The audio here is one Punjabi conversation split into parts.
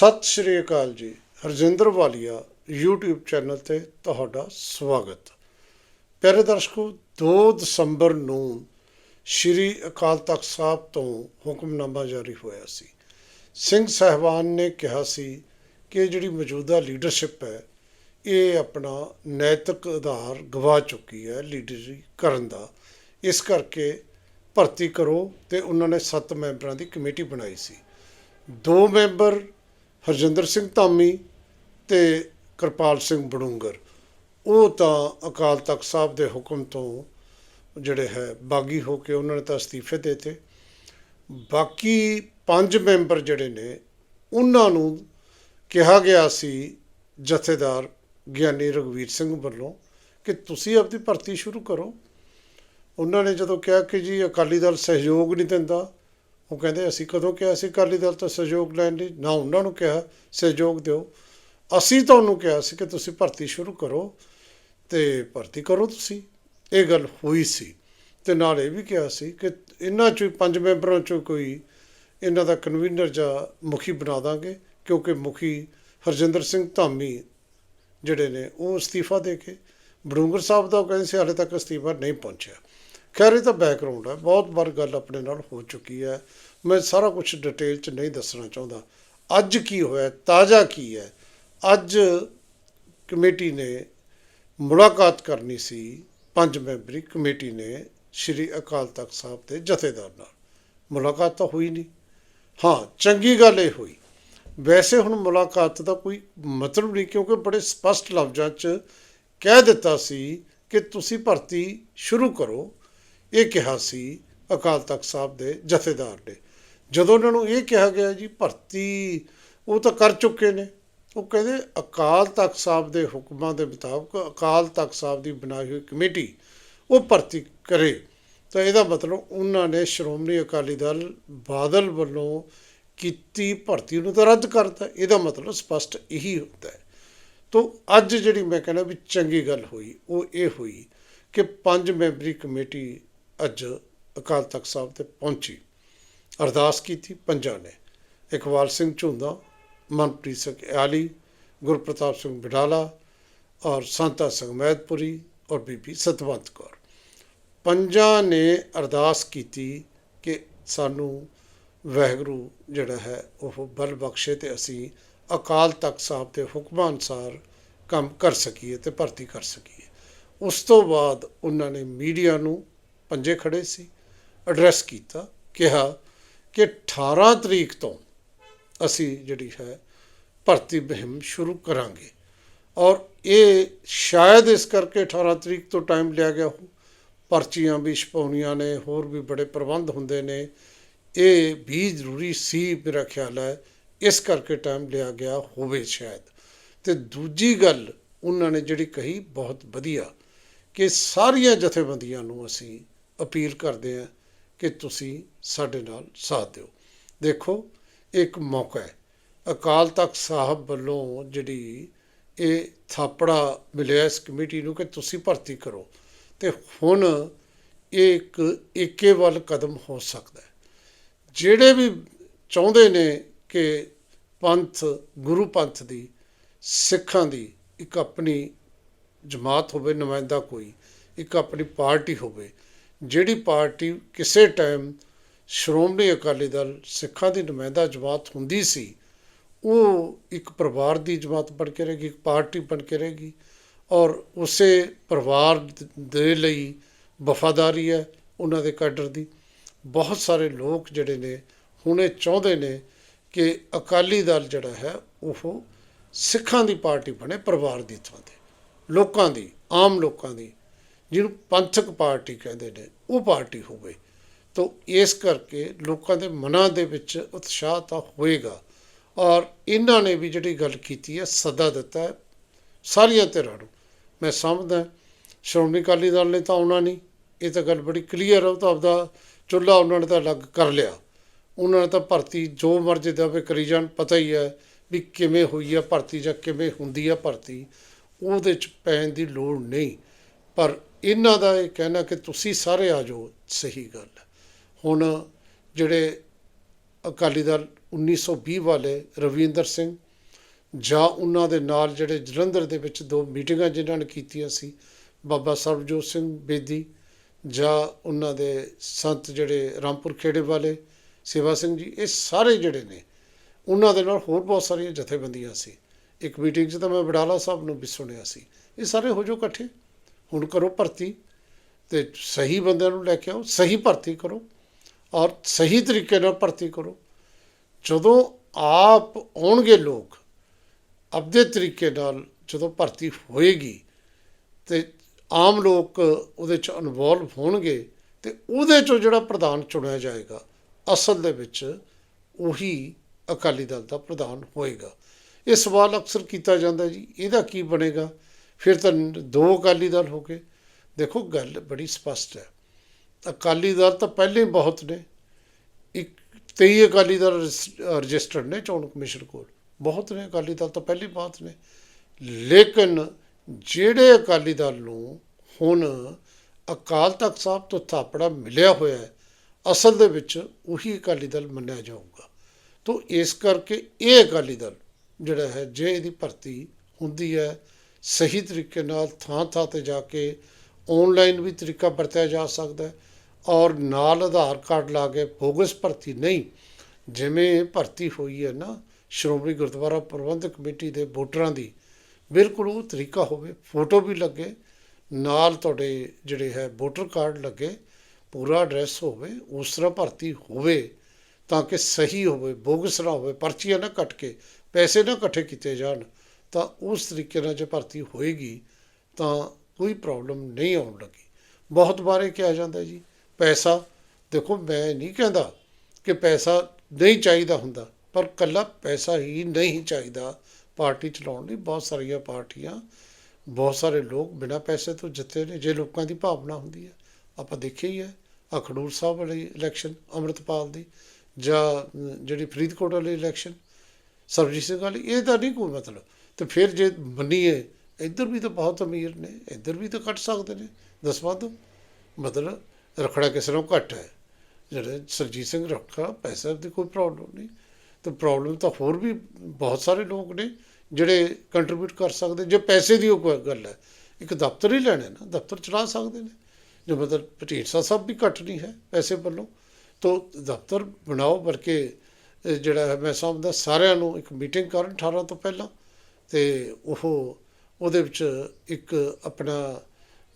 ਸਤਿ ਸ਼੍ਰੀ ਅਕਾਲ ਜੀ। ਹਰਜਿੰਦਰ ਵਾਲੀਆ, YouTube ਚੈਨਲ ਤੇ ਤੁਹਾਡਾ ਸਵਾਗਤ। ਪਿਆਰੇ ਦਰਸ਼ਕੋ 2 ਦਸੰਬਰ ਨੂੰ ਸ਼੍ਰੀ ਅਕਾਲ ਤਖਤ ਸਾਹਿਬ ਤੋਂ ਹੁਕਮਨਾਮਾ ਜਾਰੀ ਹੋਇਆ ਸੀ। ਸਿੰਘ ਸਹਿਬਾਨ ਨੇ ਕਿਹਾ ਸੀ ਕਿ ਜਿਹੜੀ ਮੌਜੂਦਾ ਲੀਡਰਸ਼ਿਪ ਹੈ, ਇਹ ਆਪਣਾ ਨੈਤਿਕ ਆਧਾਰ ਗਵਾ ਚੁੱਕੀ ਹੈ ਲੀਡਰੀ ਕਰਨ ਦਾ। ਇਸ ਕਰਕੇ ਭਰਤੀ ਕਰੋ ਤੇ ਉਹਨਾਂ ਨੇ 7 ਮੈਂਬਰਾਂ ਦੀ ਕਮੇਟੀ ਬਣਾਈ ਸੀ। ਦੋ ਮੈਂਬਰ ਹਰਜਿੰਦਰ ਸਿੰਘ ਧਾਮੀ ਤੇ ਕਿਰਪਾਲ ਸਿੰਘ ਬੜੂੰਗਰ। ਉਹ ਤਾਂ ਅਕਾਲ ਤਖਤ ਸਾਹਿਬ ਦੇ ਹੁਕਮ ਤੋਂ ਜਿਹੜੇ ਹੈ ਬਾਗੀ ਹੋ ਕੇ ਉਹਨਾਂ ਨੇ ਤਾਂ ਅਸਤੀਫੇ ਦੇ ਦਿੱਤੇ। ਬਾਕੀ ਪੰਜ ਮੈਂਬਰ ਜਿਹੜੇ ਨੇ, ਉਹਨਾਂ ਨੂੰ ਕਿਹਾ ਗਿਆ ਸੀ ਜਥੇਦਾਰ ਗਿਆਨੀ ਰਘਵੀਰ ਸਿੰਘ ਵੱਲੋਂ ਕਿ ਤੁਸੀਂ ਆਪਣੀ ਭਰਤੀ ਸ਼ੁਰੂ ਕਰੋ। ਉਹਨਾਂ ਨੇ ਜਦੋਂ ਕਿਹਾ ਕਿ ਜੀ ਅਕਾਲੀ ਦਲ ਸਹਿਯੋਗ ਨਹੀਂ ਦਿੰਦਾ ਉਹ ਕਹਿੰਦੇ, ਅਸੀਂ ਕਦੋਂ ਕਿਹਾ ਸੀ ਅਕਾਲੀ ਦਲ ਤੋਂ ਸਹਿਯੋਗ ਲੈਣ ਲਈ? ਨਾ ਉਹਨਾਂ ਨੂੰ ਕਿਹਾ, ਸਹਿਯੋਗ ਦਿਓ। ਅਸੀਂ ਤੁਹਾਨੂੰ ਕਿਹਾ ਸੀ ਕਿ ਤੁਸੀਂ ਭਰਤੀ ਸ਼ੁਰੂ ਕਰੋ ਤੇ ਭਰਤੀ ਕਰੋ ਤੁਸੀਂ। ਇਹ ਗੱਲ ਹੋਈ ਸੀ ਤੇ ਨਾਲ ਇਹ ਵੀ ਕਿਹਾ ਸੀ ਕਿ ਇਹਨਾਂ ਚੋਂ ਹੀ ਪੰਜ ਮੈਂਬਰਾਂ ਚੋਂ ਕੋਈ ਇਹਨਾਂ ਦਾ ਕਨਵੀਨਰ ਜਾਂ ਮੁਖੀ ਬਣਾ ਦਾਂਗੇ, ਕਿਉਂਕਿ ਮੁਖੀ ਹਰਜਿੰਦਰ ਸਿੰਘ ਧਾਮੀ ਜਿਹੜੇ ਨੇ ਉਹ ਅਸਤੀਫਾ ਦੇ ਕੇ ਬੜੂੰਗਰ ਸਾਹਿਬ ਦਾ ਉਹ ਕਹਿੰਦੇ ਸੀ, ਹਾਲੇ ਤੱਕ ਅਸਤੀਫਾ ਨਹੀਂ ਪਹੁੰਚਿਆ। ਖੈਰ, ਇਹ ਤਾਂ ਬੈਕਗ੍ਰਾਉਂਡ ਹੈ। ਬਹੁਤ ਵਾਰ ਗੱਲ ਆਪਣੇ ਨਾਲ ਹੋ ਚੁੱਕੀ ਹੈ। ਮੈਂ ਸਾਰਾ ਕੁਝ ਡਿਟੇਲ ਚ ਨਹੀਂ ਦੱਸਣਾ ਚਾਹੁੰਦਾ। ਅੱਜ ਕੀ ਹੋਇਆ, ਤਾਜ਼ਾ ਕੀ ਹੈ? ਅੱਜ ਕਮੇਟੀ ਨੇ ਮੁਲਾਕਾਤ ਕਰਨੀ ਸੀ। ਪੰਜ ਮੈਂਬਰੀ ਕਮੇਟੀ ਨੇ ਸ਼੍ਰੀ ਅਕਾਲ ਤਖਤ ਸਾਹਿਬ ਦੇ ਜਥੇਦਾਰ ਨਾਲ। ਮੁਲਾਕਾਤ ਤਾਂ ਹੋਈ ਨਹੀਂ। ਹਾਂ, ਚੰਗੀ ਗੱਲ ਇਹ ਹੋਈ। ਵੈਸੇ ਹੁਣ ਮੁਲਾਕਾਤ ਦਾ ਕੋਈ ਮਤਲਬ ਨਹੀਂ, ਕਿਉਂਕਿ ਬੜੇ ਸਪਸ਼ਟ ਲਫ਼ਜ਼ਾਂ 'ਚ ਕਹਿ ਦਿੱਤਾ ਸੀ ਕਿ ਤੁਸੀਂ ਭਰਤੀ ਸ਼ੁਰੂ ਕਰੋ। ਇਹ ਕਿਹਾ ਸੀ ਅਕਾਲ ਤਖਤ ਸਾਹਿਬ ਦੇ ਜਥੇਦਾਰ ਨੇ। ਜਦੋਂ ਉਹਨਾਂ ਨੂੰ ਇਹ ਕਿਹਾ ਗਿਆ ਜੀ, ਭਰਤੀ ਉਹ ਤਾਂ ਕਰ ਚੁੱਕੇ ਨੇ। ਉਹ ਕਹਿੰਦੇ, ਅਕਾਲ ਤਖਤ ਸਾਹਿਬ ਦੇ ਹੁਕਮਾਂ ਦੇ ਮੁਤਾਬਕ ਅਕਾਲ ਤਖਤ ਸਾਹਿਬ ਦੀ ਬਣਾਈ ਹੋਈ ਕਮੇਟੀ, ਉਹ ਭਰਤੀ ਕਰੇ। ਤਾਂ ਇਹਦਾ ਮਤਲਬ ਉਹਨਾਂ ਨੇ ਸ਼੍ਰੋਮਣੀ ਅਕਾਲੀ ਦਲ ਬਾਦਲ ਵੱਲੋਂ ਕੀਤੀ ਭਰਤੀ ਨੂੰ ਤਾਂ ਰੱਦ ਕਰਤਾ। ਇਹਦਾ ਮਤਲਬ ਸਪਸ਼ਟ ਇਹੀ ਹੁੰਦਾ ਹੈ। ਤੋ ਅੱਜ ਜਿਹੜੀ ਮੈਂ ਕਹਿੰਦਾ ਵੀ ਚੰਗੀ ਗੱਲ ਹੋਈ, ਉਹ ਇਹ ਹੋਈ ਕਿ ਪੰਜ ਮੈਂਬਰੀ ਕਮੇਟੀ ਅੱਜ ਅਕਾਲ ਤਖਤ ਸਾਹਿਬ ਤੇ ਪਹੁੰਚੀ। ਅਰਦਾਸ ਕੀਤੀ, ਪੰਜਾਂ ਨੇ। ਇਕਬਾਲ ਸਿੰਘ ਝੁੰਦਾ, ਮਨਪ੍ਰੀਤ ਸਿੰਘ ਆਲੀ ਗੁਰਪ੍ਰਤਾਪ ਸਿੰਘ ਬਿਡਾਲਾ ਔਰ ਸੰਤਾ ਸਿੰਘ ਮਹਿਤਪੁਰੀ ਔਰ ਬੀਬੀ ਸਤਵੰਤ ਕੌਰ। ਪੰਜਾਂ ਨੇ ਅਰਦਾਸ ਕੀਤੀ ਕਿ ਸਾਨੂੰ ਵਾਹਿਗੁਰੂ ਜਿਹੜਾ ਹੈ, ਉਹ ਬਲ ਬਖਸ਼ੇ ਤੇ ਅਸੀਂ ਅਕਾਲ ਤਖਤ ਸਾਹਿਬ ਦੇ ਹੁਕਮਾਂ ਅਨੁਸਾਰ ਕੰਮ ਕਰ ਸਕੀਏ ਤੇ ਭਰਤੀ ਕਰ ਸਕੀਏ। ਉਸ ਤੋਂ ਬਾਅਦ ਉਹਨਾਂ ਨੇ ਮੀਡੀਆ ਨੂੰ ਪੰਜੇ ਖੜੇ ਸੀ, ਐਡਰੈਸ ਕੀਤਾ, ਕਿਹਾ ਕਿ 18 ਤਰੀਕ ਤੋਂ ਅਸੀਂ ਜਿਹੜੀ ਹੈ ਭਰਤੀ ਮੁਹਿੰਮ ਸ਼ੁਰੂ ਕਰਾਂਗੇ। ਔਰ ਇਹ ਸ਼ਾਇਦ ਇਸ ਕਰਕੇ 18 ਤਰੀਕ ਤੋਂ ਟਾਈਮ ਲਿਆ ਗਿਆ ਹੋ ਪਰਚੀਆਂ ਵੀ ਛਪਾਉਣੀਆਂ ਨੇ, ਹੋਰ ਵੀ ਬੜੇ ਪ੍ਰਬੰਧ ਹੁੰਦੇ ਨੇ। ਇਹ ਵੀ ਜ਼ਰੂਰੀ ਸੀ ਮੇਰਾ ਖਿਆਲ ਹੈ, ਇਸ ਕਰਕੇ ਟਾਈਮ ਲਿਆ ਗਿਆ ਹੋਵੇ ਸ਼ਾਇਦ। ਤੇ ਦੂਜੀ ਗੱਲ ਉਹਨਾਂ ਨੇ ਜਿਹੜੀ ਕਹੀ ਬਹੁਤ ਵਧੀਆ ਕਿ ਸਾਰੀਆਂ ਜਥੇਬੰਦੀਆਂ ਨੂੰ ਅਸੀਂ ਅਪੀਲ ਕਰਦੇ ਹਾਂ ਕਿ ਤੁਸੀਂ ਸਾਡੇ ਨਾਲ ਸਾਥ ਦਿਓ। ਦੇਖੋ, ਇੱਕ ਮੌਕਾ ਹੈ। ਅਕਾਲ ਤਖਤ ਸਾਹਿਬ ਵੱਲੋਂ ਜਿਹੜੀ ਇਹ ਥਾਪੜਾ ਮਿਲਿਆ ਇਸ ਕਮੇਟੀ ਨੂੰ ਕਿ ਤੁਸੀਂ ਭਰਤੀ ਕਰੋ। ਤੇ ਹੁਣ ਇਹ ਇੱਕ ਏਕੇ ਵੱਲ ਕਦਮ ਹੋ ਸਕਦਾ ਹੈ। ਜਿਹੜੇ ਵੀ ਚਾਹੁੰਦੇ ਨੇ ਕਿ ਪੰਥ, ਗੁਰੂ ਪੰਥ ਦੀ, ਸਿੱਖਾਂ ਦੀ ਇੱਕ ਆਪਣੀ ਜਮਾਤ ਹੋਵੇ, ਨੁਮਾਇੰਦਾ ਕੋਈ, ਇੱਕ ਆਪਣੀ ਪਾਰਟੀ ਹੋਵੇ ਜਿਹੜੀ ਪਾਰਟੀ ਕਿਸੇ ਟਾਈਮ ਸ਼੍ਰੋਮਣੀ ਅਕਾਲੀ ਦਲ ਸਿੱਖਾਂ ਦੀ ਨੁਮਾਇੰਦਾ ਜਮਾਤ ਹੁੰਦੀ ਸੀ, ਉਹ ਇੱਕ ਪਰਿਵਾਰ ਦੀ ਜਮਾਤ ਬਣ ਕੇ ਰਹੇਗੀ, ਇੱਕ ਪਾਰਟੀ ਬਣ ਕੇ ਰਹੇਗੀ ਔਰ ਉਸੇ ਪਰਿਵਾਰ ਦੇ ਲਈ ਵਫਾਦਾਰੀ ਹੈ ਉਹਨਾਂ ਦੇ ਕਾਡਰ ਦੀ। ਬਹੁਤ ਸਾਰੇ ਲੋਕ ਜਿਹੜੇ ਨੇ, ਹੁਣ ਇਹ ਚਾਹੁੰਦੇ ਨੇ ਕਿ ਅਕਾਲੀ ਦਲ ਜਿਹੜਾ ਹੈ, ਉਹ ਸਿੱਖਾਂ ਦੀ ਪਾਰਟੀ ਬਣੇ ਪਰਿਵਾਰ ਦੀ ਥਾਂ ਤੇ, ਲੋਕਾਂ ਦੀ, ਆਮ ਲੋਕਾਂ ਦੀ। ਜਿਹਨੂੰ ਪੰਥਕ ਪਾਰਟੀ ਕਹਿੰਦੇ ਨੇ, ਉਹ ਪਾਰਟੀ ਹੋਵੇ। ਤਾਂ ਇਸ ਕਰਕੇ ਲੋਕਾਂ ਦੇ ਮਨਾਂ ਦੇ ਵਿੱਚ ਉਤਸ਼ਾਹ ਤਾਂ ਹੋਏਗਾ ਔਰ ਇਹਨਾਂ ਨੇ ਵੀ ਜਿਹੜੀ ਗੱਲ ਕੀਤੀ ਹੈ, ਸੱਦਾ ਦਿੱਤਾ ਹੈ ਸਾਰੀਆਂ ਧਿਰਾਂ ਨੂੰ। ਮੈਂ ਸਮਝਦਾ ਸ਼੍ਰੋਮਣੀ ਅਕਾਲੀ ਦਲ ਨੇ ਤਾਂ ਆਉਣਾ ਨਹੀਂ। ਇਹ ਤਾਂ ਗੱਲ ਬੜੀ ਕਲੀਅਰ ਹੈ ਉਹ ਤਾਂ ਆਪਦਾ ਚੁੱਲ੍ਹਾ ਉਹਨਾਂ ਨੇ ਤਾਂ ਅਲੱਗ ਕਰ ਲਿਆ। ਉਹਨਾਂ ਨੇ ਤਾਂ ਭਰਤੀ ਜੋ ਮਰਜ਼ੀ ਦਾ ਦੇਵੇ ਕਰੀ ਜਾਣ, ਪਤਾ ਹੀ ਹੈ ਵੀ ਕਿਵੇਂ ਹੋਈ ਆ ਭਰਤੀ ਜਾਂ ਕਿਵੇਂ ਹੁੰਦੀ ਆ ਭਰਤੀ। ਉਹਦੇ ਚ ਪੈਣ ਦੀ ਲੋੜ ਨਹੀਂ। ਪਰ ਇਹਨਾਂ ਦਾ ਇਹ ਕਹਿਣਾ ਕਿ ਤੁਸੀਂ ਸਾਰੇ ਆ ਜਾਓ, ਸਹੀ ਗੱਲ ਹੁਣ ਜਿਹੜੇ ਅਕਾਲੀ ਦਲ 1920 ਵਾਲੇ ਰਵਿੰਦਰ ਸਿੰਘ ਜਾਂ ਉਹਨਾਂ ਦੇ ਨਾਲ ਜਿਹੜੇ ਜਲੰਧਰ ਦੇ ਵਿੱਚ ਦੋ ਮੀਟਿੰਗਾਂ ਜਿਨ੍ਹਾਂ ਨੇ ਕੀਤੀਆਂ ਸੀ, ਬਾਬਾ ਸਰਬਜੋਤ ਸਿੰਘ ਬੇਦੀ ਜਾਂ ਉਹਨਾਂ ਦੇ ਸੰਤ ਜਿਹੜੇ ਰਾਮਪੁਰ ਖੇੜੇ ਵਾਲੇ ਸੇਵਾ ਸਿੰਘ ਜੀ, ਇਹ ਸਾਰੇ ਜਿਹੜੇ ਨੇ, ਉਹਨਾਂ ਦੇ ਨਾਲ ਹੋਰ ਬਹੁਤ ਸਾਰੀਆਂ ਜਥੇਬੰਦੀਆਂ ਸੀ। ਇੱਕ ਮੀਟਿੰਗ 'ਚ ਤਾਂ ਮੈਂ ਬਡਾਲਾ ਸਾਹਿਬ ਨੂੰ ਵੀ ਸੁਣਿਆ ਸੀ। ਇਹ ਸਾਰੇ ਹੋ ਜਾਓ ਇਕੱਠੇ। ਹੁਣ ਕਰੋ ਭਰਤੀ ਤੇ ਸਹੀ ਬੰਦਿਆਂ ਨੂੰ ਲੈ ਕੇ ਆਓ, ਸਹੀ ਭਰਤੀ ਕਰੋ ਔਰ ਸਹੀ ਤਰੀਕੇ ਨਾਲ ਭਰਤੀ ਕਰੋ। ਜਦੋਂ ਆਪ ਆਉਣਗੇ ਲੋਕ, ਆਪਦੇ ਤਰੀਕੇ ਨਾਲ ਜਦੋਂ ਭਰਤੀ ਹੋਏਗੀ ਤੇ ਆਮ ਲੋਕ ਉਹਦੇ ਚ ਇਨਵੋਲਵ ਹੋਣਗੇ ਤੇ ਉਹਦੇ ਚੋਂ ਜਿਹੜਾ ਪ੍ਰਧਾਨ ਚੁਣਿਆ ਜਾਏਗਾ, ਅਸਲ ਦੇ ਵਿੱਚ ਉਹੀ ਅਕਾਲੀ ਦਲ ਦਾ ਪ੍ਰਧਾਨ ਹੋਏਗਾ। ਇਹ ਸਵਾਲ ਅਕਸਰ ਕੀਤਾ ਜਾਂਦਾ ਜੀ, ਇਹਦਾ ਕੀ ਬਣੇਗਾ? ਫਿਰ ਤਾਂ ਦੋ ਅਕਾਲੀ ਦਲ ਹੋ ਗਏ। ਦੇਖੋ, ਗੱਲ ਬੜੀ ਸਪਸ਼ਟ ਹੈ। ਅਕਾਲੀ ਦਲ ਤਾਂ ਪਹਿਲੇ ਬਹੁਤ ਨੇ। ਇੱਕ 23 ਅਕਾਲੀ ਦਲ ਰਜਿਸਟਰਡ ਨੇ ਚੋਣ ਕਮਿਸ਼ਨ ਕੋਲ। ਬਹੁਤ ਨੇ ਅਕਾਲੀ ਦਲ ਤਾਂ ਪਹਿਲੀ ਬਾਤ ਨੇ। ਲੇਕਿਨ ਜਿਹੜੇ ਅਕਾਲੀ ਦਲ ਨੂੰ ਹੁਣ ਅਕਾਲ ਤਖਤ ਸਾਹਿਬ ਤੋਂ ਥਾਪੜਾ ਮਿਲਿਆ ਹੋਇਆ ਹੈ, ਅਸਲ ਦੇ ਵਿੱਚ ਉਹੀ ਅਕਾਲੀ ਦਲ ਮੰਨਿਆ ਜਾਊਗਾ। ਤੋਂ ਇਸ ਕਰਕੇ ਇਹ ਅਕਾਲੀ ਦਲ ਜਿਹੜਾ ਹੈ, ਜੇ ਇਹਦੀ ਭਰਤੀ ਹੁੰਦੀ ਹੈ ਸਹੀ ਤਰੀਕੇ ਨਾਲ ਥਾਂ ਥਾਂ ਤੇ ਜਾ ਕੇ ਆਨਲਾਈਨ ਵੀ ਤਰੀਕਾ ਵਰਤਿਆ ਜਾ ਸਕਦਾ ਹੈ ਔਰ ਨਾਲ ਆਧਾਰ ਕਾਰਡ ਲਾ ਕੇ ਬੋਗਸ ਭਰਤੀ ਨਹੀਂ, ਜਿਵੇਂ ਭਰਤੀ ਹੋਈ ਹੈ ਨਾ, ਸ਼੍ਰੋਮਣੀ ਗੁਰਦੁਆਰਾ ਪ੍ਰਬੰਧਕ ਕਮੇਟੀ ਦੇ ਵੋਟਰਾਂ ਦੀ, ਬਿਲਕੁਲ ਉਹ ਤਰੀਕਾ ਹੋਵੇ, ਫੋਟੋ ਵੀ ਲੱਗੇ, ਨਾਲ ਤੁਹਾਡੇ ਜਿਹੜੇ ਹੈ ਵੋਟਰ ਕਾਰਡ ਲੱਗੇ, ਪੂਰਾ ਐਡਰੈਸ ਹੋਵੇ, ਉਸ ਤਰ੍ਹਾਂ ਭਰਤੀ ਹੋਵੇ, ਤਾਂ ਕਿ ਸਹੀ ਹੋਵੇ, ਬੋਗਸ ਨਾ ਹੋਵੇ, ਪਰਚੀਆਂ ਨਾ ਕੱਟ ਕੇ, ਪੈਸੇ ਨਾ ਇਕੱਠੇ ਕੀਤੇ ਜਾਣ। ਤਾਂ ਉਸ ਤਰੀਕੇ ਨਾਲ ਜੇ ਭਰਤੀ ਹੋਏਗੀ, ਤਾਂ ਕੋਈ ਪ੍ਰੋਬਲਮ ਨਹੀਂ ਆਉਣ ਲੱਗੀ। ਬਹੁਤ ਬਾਰੇ ਕਿਹਾ ਜਾਂਦਾ ਜੀ, ਪੈਸਾ, ਦੇਖੋ ਮੈਂ ਨਹੀਂ ਕਹਿੰਦਾ ਕਿ ਪੈਸਾ ਨਹੀਂ ਚਾਹੀਦਾ ਹੁੰਦਾ, ਪਰ ਕੱਲਾ ਪੈਸਾ ਹੀ ਨਹੀਂ ਚਾਹੀਦਾ ਪਾਰਟੀ ਚਲਾਉਣ ਲਈ। ਬਹੁਤ ਸਾਰੀਆਂ ਪਾਰਟੀਆਂ, ਬਹੁਤ ਸਾਰੇ ਲੋਕ ਬਿਨਾਂ ਪੈਸੇ ਤੋਂ ਜਿੱਤੇ ਨੇ, ਜੇ ਲੋਕਾਂ ਦੀ ਭਾਵਨਾ ਹੁੰਦੀ ਹੈ। ਆਪਾਂ ਦੇਖਿਆ ਹੀ ਹੈ ਆਹ ਸਾਹਿਬ ਵਾਲੀ ਇਲੈਕਸ਼ਨ ਅੰਮ੍ਰਿਤਪਾਲ ਦੀ, ਜਾਂ ਜਿਹੜੀ ਫਰੀਦਕੋਟ ਵਾਲੀ ਇਲੈਕਸ਼ਨ ਸਰਬਜੀਤ ਸਿੰਘ ਵਾਲੀ, ਇਹ ਤਾਂ ਨਹੀਂ ਕੋਈ ਮਤਲਬ। ਤੇ ਫਿਰ ਜੇ ਮੰਨੀਏ, ਇੱਧਰ ਵੀ ਤਾਂ ਬਹੁਤ ਅਮੀਰ ਨੇ, ਇੱਧਰ ਵੀ ਤਾਂ ਕੱਟ ਸਕਦੇ ਨੇ। ਦਸਵਾਂ ਤੋਂ ਮਤਲਬ ਰਖੜਾ ਕਿਸੇ ਨੂੰ ਘੱਟ ਹੈ। ਜਿਹੜਾ ਸਰਜੀਤ ਸਿੰਘ ਰੱਖਾ ਪੈਸੇ ਦੀ ਕੋਈ ਪ੍ਰੋਬਲਮ ਨਹੀਂ। ਤੇ ਪ੍ਰੋਬਲਮ ਤਾਂ ਹੋਰ ਵੀ ਬਹੁਤ ਸਾਰੇ ਲੋਕ ਨੇ, ਜਿਹੜੇ ਕੰਟਰੀਬਿਊਟ ਕਰ ਸਕਦੇ। ਜੇ ਪੈਸੇ ਦੀ ਉਹ ਗੱਲ ਹੈ, ਇੱਕ ਦਫ਼ਤਰ ਹੀ ਲੈਣਾ ਨਾ, ਦਫ਼ਤਰ ਚਲਾ ਸਕਦੇ ਨੇ। ਜੋ ਮਤਲਬ ਢੀਂਡਸਾ ਸਾਹਿਬ ਵੀ ਘੱਟ ਨਹੀਂ ਹੈ ਪੈਸੇ ਵੱਲੋਂ। ਤੋ ਦਫ਼ਤਰ ਬਣਾਓ, ਬਲਕਿ ਜਿਹੜਾ ਹੈ, ਮੈਂ ਸਮਝਦਾ ਸਾਰਿਆਂ ਨੂੰ ਇੱਕ ਮੀਟਿੰਗ ਕਰਨ 18 ਤੋਂ ਪਹਿਲਾਂ। ਅਤੇ ਉਹ, ਉਹਦੇ ਵਿੱਚ ਇੱਕ ਆਪਣਾ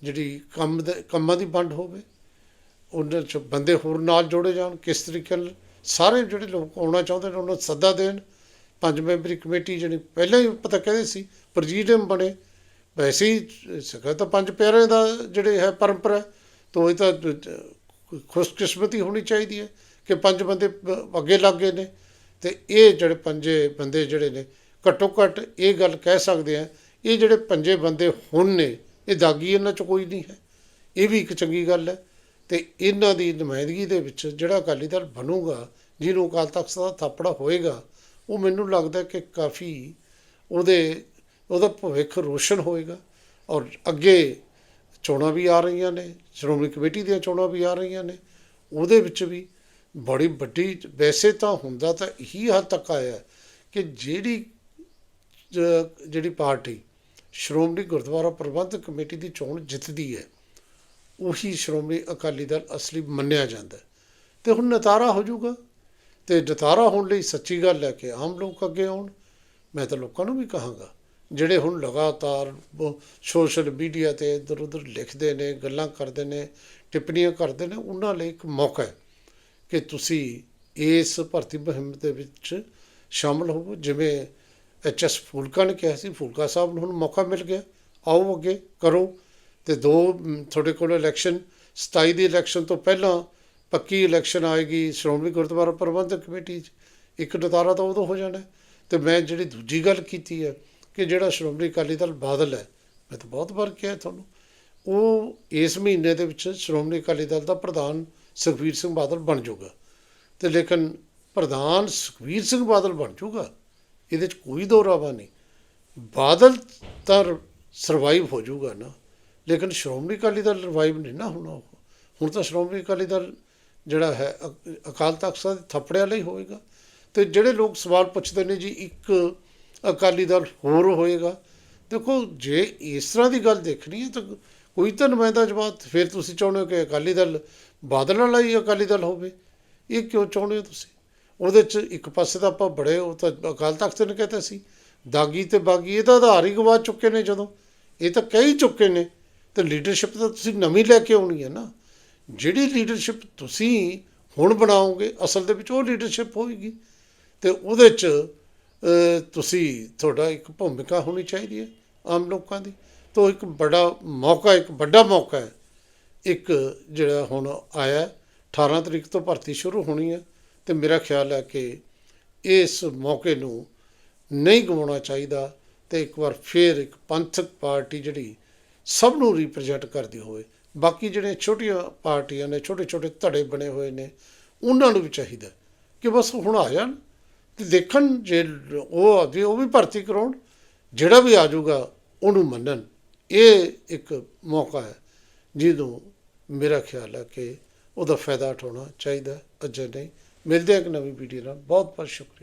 ਜਿਹੜੀ ਕੰਮ ਦੇ, ਕੰਮਾਂ ਦੀ ਵੰਡ ਹੋਵੇ ਉਹਨਾਂ 'ਚ ਬੰਦੇ ਹੋਰ ਨਾਲ ਜੋੜੇ ਜਾਣ, ਕਿਸ ਤਰੀਕੇ ਨਾਲ ਸਾਰੇ ਜਿਹੜੇ ਲੋਕ ਆਉਣਾ ਚਾਹੁੰਦੇ ਨੇ, ਉਹਨਾਂ ਨੂੰ ਸੱਦਾ ਦੇਣ। ਪੰਜ ਮੈਂਬਰੀ ਕਮੇਟੀ ਜਿਹੜੀ ਪਹਿਲਾਂ ਹੀ ਪਤਾ ਕਹਿੰਦੇ ਸੀ, ਪ੍ਰੈਜ਼ੀਡੀਅਮ ਬਣੇ। ਵੈਸੇ ਹੀ ਸਕਾ ਤਾਂ ਪੰਜ ਪਿਆਰਿਆਂ ਦਾ ਜਿਹੜੇ ਹੈ ਪਰੰਪਰਾ, ਤੋਂ ਤਾਂ ਇਹ ਤਾਂ ਖੁਸ਼ਕਿਸਮਤੀ ਹੋਣੀ ਚਾਹੀਦੀ ਹੈ ਕਿ ਪੰਜ ਬੰਦੇ ਅੱਗੇ ਲੱਗ ਗਏ ਨੇ। ਤੇ ਇਹ ਜਿਹੜੇ ਪੰਜੇ ਬੰਦੇ ਜਿਹੜੇ ਨੇ ਘੱਟੋ ਘੱਟ ਇਹ ਗੱਲ ਕਹਿ ਸਕਦੇ ਆ ਇਹ ਜਿਹੜੇ ਪੰਜੇ ਬੰਦੇ ਹੁਣ ਨੇ, ਇਹ ਦਾਗੀ ਇਹਨਾਂ ਚ ਕੋਈ ਨਹੀਂ ਹੈ। ਇਹ ਵੀ ਇੱਕ ਚੰਗੀ ਗੱਲ ਹੈ ਤੇ ਇਹਨਾਂ ਦੀ ਨੁਮਾਇੰਦਗੀ ਦੇ ਵਿੱਚ ਜਿਹੜਾ ਅਕਾਲੀ ਦਲ ਬਣੂਗਾ, ਜਿਹਨੂੰ ਅਕਾਲ ਤਖਤ ਦਾ ਥਾਪੜਾ ਹੋਏਗਾ, ਉਹ ਮੈਨੂੰ ਲੱਗਦਾ ਕਿ ਕਾਫੀ ਉਹਦੇ, ਉਹਦਾ ਭਵਿੱਖ ਰੋਸ਼ਨ ਹੋਏਗਾ ਔਰ ਅੱਗੇ ਚੋਣਾਂ ਵੀ ਆ ਰਹੀਆਂ ਨੇ, ਸ਼੍ਰੋਮਣੀ ਕਮੇਟੀ ਦੀਆਂ ਚੋਣਾਂ ਵੀ ਆ ਰਹੀਆਂ ਨੇ, ਉਹਦੇ ਵਿੱਚ ਵੀ ਬੜੀ ਵੱਡੀ, ਵੈਸੇ ਤਾਂ ਹੁੰਦਾ ਤਾਂ ਇਹੀ ਹੱਦ ਤੱਕ ਆਇਆ ਕਿ ਜਿਹੜੀ ਜਿਹੜੀ ਪਾਰਟੀ ਸ਼੍ਰੋਮਣੀ ਗੁਰਦੁਆਰਾ ਪ੍ਰਬੰਧਕ ਕਮੇਟੀ ਦੀ ਚੋਣ ਜਿੱਤਦੀ ਹੈ, ਉਹੀ ਸ਼੍ਰੋਮਣੀ ਅਕਾਲੀ ਦਲ ਅਸਲੀ ਮੰਨਿਆ ਜਾਂਦਾ ਹੈ। ਤੇ ਹੁਣ ਨਤਾਰਾ ਹੋ ਜਾਊਗਾ। ਤੇ ਨਤਾਰਾ ਹੋਣ ਲਈ ਸੱਚੀ ਗੱਲ ਹੈ ਕਿ ਆਮ ਲੋਕ ਅੱਗੇ ਆਉਣ। ਮੈਂ ਤਾਂ ਲੋਕਾਂ ਨੂੰ ਵੀ ਕਹਾਂਗਾ, ਜਿਹੜੇ ਹੁਣ ਲਗਾਤਾਰ ਸੋਸ਼ਲ ਮੀਡੀਆ ਤੇ ਇੱਧਰ ਉੱਧਰ ਲਿਖਦੇ ਨੇ, ਗੱਲਾਂ ਕਰਦੇ ਨੇ, ਟਿੱਪਣੀਆਂ ਕਰਦੇ ਨੇ, ਉਹਨਾਂ ਲਈ ਇੱਕ ਮੌਕਾ ਹੈ ਕਿ ਤੁਸੀਂ ਇਸ ਭਰਤੀ ਮੁਹਿੰਮ ਦੇ ਵਿੱਚ ਸ਼ਾਮਲ ਹੋਵੋ। ਜਿਵੇਂ ਐਚ ਐਸ ਫੂਲਕਾ ਨੇ ਕਿਹਾ ਸੀ, ਫੂਲਕਾ ਸਾਹਿਬ ਨੂੰ ਹੁਣ ਮੌਕਾ ਮਿਲ ਗਿਆ। ਆਓ ਅੱਗੇ, ਕਰੋ। ਤੇ ਦੋ ਤੁਹਾਡੇ ਕੋਲ ਇਲੈਕਸ਼ਨ 27 ਦੀ ਇਲੈਕਸ਼ਨ ਤੋਂ ਪਹਿਲਾਂ ਪੱਕੀ ਇਲੈਕਸ਼ਨ ਆਏਗੀ ਸ਼੍ਰੋਮਣੀ ਗੁਰਦੁਆਰਾ ਪ੍ਰਬੰਧਕ ਕਮੇਟੀ 'ਚ। ਇੱਕ ਨਤਾਰਾ ਤਾਂ ਉਦੋਂ ਹੋ ਜਾਣਾ। ਹੈ। ਤੇ ਮੈਂ ਜਿਹੜੀ ਦੂਜੀ ਗੱਲ ਕੀਤੀ ਹੈ ਕਿ ਜਿਹੜਾ ਸ਼੍ਰੋਮਣੀ ਅਕਾਲੀ ਦਲ ਬਾਦਲ ਹੈ, ਮੈਂ ਤਾਂ ਬਹੁਤ ਵਾਰ ਕਿਹਾ ਤੁਹਾਨੂੰ, ਉਹ ਇਸ ਮਹੀਨੇ ਦੇ ਵਿੱਚ ਸ਼੍ਰੋਮਣੀ ਅਕਾਲੀ ਦਲ ਦਾ ਪ੍ਰਧਾਨ ਸੁਖਬੀਰ ਸਿੰਘ ਬਾਦਲ ਬਣ ਜਾਊਗਾ। ਤੇ ਲੇਕਿਨ ਪ੍ਰਧਾਨ ਸੁਖਬੀਰ ਸਿੰਘ ਬਾਦਲ ਬਣ ਜਾਊਗਾ ਇਹਦੇ 'ਚ ਕੋਈ ਦੋ ਰਾਵਾ ਨਹੀਂ। ਬਾਦਲ ਤਾਂ ਸਰਵਾਈਵ ਹੋ ਜਾਊਗਾ ਨਾ। ਲੇਕਿਨ ਸ਼੍ਰੋਮਣੀ ਅਕਾਲੀ ਦਲ ਰਿਵਾਈਵ ਨਹੀਂ ਨਾ ਹੋਣਾ ਉਹ। ਹੁਣ ਤਾਂ ਸ਼੍ਰੋਮਣੀ ਅਕਾਲੀ ਦਲ ਜਿਹੜਾ ਹੈ, ਅ- ਅਕਾਲ ਤਖਤ ਸਾਹਿਬ ਦੇ ਥੱਪੜਿਆਂ ਲਈ ਹੋਏਗਾ। ਤੇ ਜਿਹੜੇ ਲੋਕ ਸਵਾਲ ਪੁੱਛਦੇ ਨੇ ਜੀ, ਇੱਕ ਅਕਾਲੀ ਦਲ ਹੋਰ ਹੋਏਗਾ। ਦੇਖੋ, ਜੇ ਇਸ ਤਰ੍ਹਾਂ ਦੀ ਗੱਲ ਦੇਖਣੀ ਹੈ ਤਾਂ ਕੋਈ ਤਾਂ ਨੁਮਾਇੰਦਾ ਜਵਾਬ ਫਿਰ ਤੁਸੀਂ ਚਾਹੁੰਦੇ ਹੋ ਕਿ ਅਕਾਲੀ ਦਲ ਬਾਦਲ ਵਾਲਾ ਹੀ ਅਕਾਲੀ ਦਲ ਹੋਵੇ? ਇਹ ਕਿਉਂ ਚਾਹੁੰਦੇ ਹੋ ਤੁਸੀਂ? ਉਹਦੇ ਚ ਇੱਕ ਪਾਸੇ ਤਾਂ ਆਪਾਂ ਬੜੇ ਉਹ ਤਾਂ ਅਕਾਲ ਤਖਤ ਨੇ ਕਹਤਾ ਸੀ ਦਾਗੀ ਤੇ ਬਾਗੀ ਇਹਦਾ ਆਧਾਰ ਹੀ ਗਵਾ ਚੁੱਕੇ ਨੇ ਜਦੋਂ। ਇਹ ਤਾਂ ਕਹਿ ਹੀ ਚੁੱਕੇ ਨੇ। ਤੇ ਲੀਡਰਸ਼ਿਪ ਤਾਂ ਤੁਸੀਂ ਨਵੀਂ ਲੈ ਕੇ ਆਉਣੀ ਹੈ ਨਾ। ਜਿਹੜੀ ਲੀਡਰਸ਼ਿਪ ਤੁਸੀਂ ਹੁਣ ਬਣਾਓਗੇ ਅਸਲ ਦੇ ਵਿੱਚ ਉਹ ਲੀਡਰਸ਼ਿਪ ਹੋਏਗੀ। ਤੇ ਉਹਦੇ ਚ ਤੁਸੀਂ ਤੁਹਾਡਾ ਇੱਕ ਭੂਮਿਕਾ ਹੋਣੀ ਚਾਹੀਦੀ ਹੈ ਆਮ ਲੋਕਾਂ ਦੀ। ਤੋਂ ਇੱਕ ਬੜਾ ਮੌਕਾ ਇੱਕ ਵੱਡਾ ਮੌਕਾ ਹੈ। ਇੱਕ ਜਿਹੜਾ ਹੁਣ ਆਇਆ ਹੈ, 18 ਤਰੀਕ ਤੋਂ ਭਰਤੀ ਸ਼ੁਰੂ ਹੋਣੀ ਹੈ। ਤੇ ਮੇਰਾ ਖਿਆਲ ਹੈ ਕਿ ਇਸ ਮੌਕੇ ਨੂੰ ਨਹੀਂ ਗਵਾਉਣਾ ਚਾਹੀਦਾ ਤੇ ਇੱਕ ਵਾਰ ਫੇਰ ਇੱਕ ਪੰਥਕ ਪਾਰਟੀ ਜਿਹੜੀ ਸਭ ਨੂੰ ਰਿਪਰੈਜ਼ੈਂਟ ਕਰਦੀ ਹੋਵੇ। ਬਾਕੀ ਜਿਹੜੇ ਛੋਟੀਆਂ ਪਾਰਟੀਆਂ ਨੇ ਛੋਟੇ ਛੋਟੇ ਧੜੇ ਬਣੇ ਹੋਏ ਨੇ, ਉਹਨਾਂ ਨੂੰ ਵੀ ਚਾਹੀਦਾ ਕਿ ਬਸ ਹੁਣ ਆ ਜਾਣ ਤੇ ਦੇਖਣ ਜੇ ਉਹ ਆਦੀ, ਉਹ ਵੀ ਭਰਤੀ ਕਰਾਉਣ, ਜਿਹੜਾ ਵੀ ਆ ਜਾਊਗਾ, ਉਹਨੂੰ ਮੰਨਣ। ਇਹ ਇੱਕ ਮੌਕਾ ਹੈ ਜਿਹਨੂੰ ਮੇਰਾ ਖਿਆਲ ਹੈ ਕਿ ਉਹਦਾ ਫਾਇਦਾ ਉਠਾਉਣਾ ਚਾਹੀਦਾ ਅਜੇ ਨਹੀਂ। ਮਿਲਦੇ ਹਾਂ ਇੱਕ ਨਵੀਂ ਵੀਡੀਓ ਨਾਲ। ਬਹੁਤ ਬਹੁਤ ਸ਼ੁਕਰੀਆ।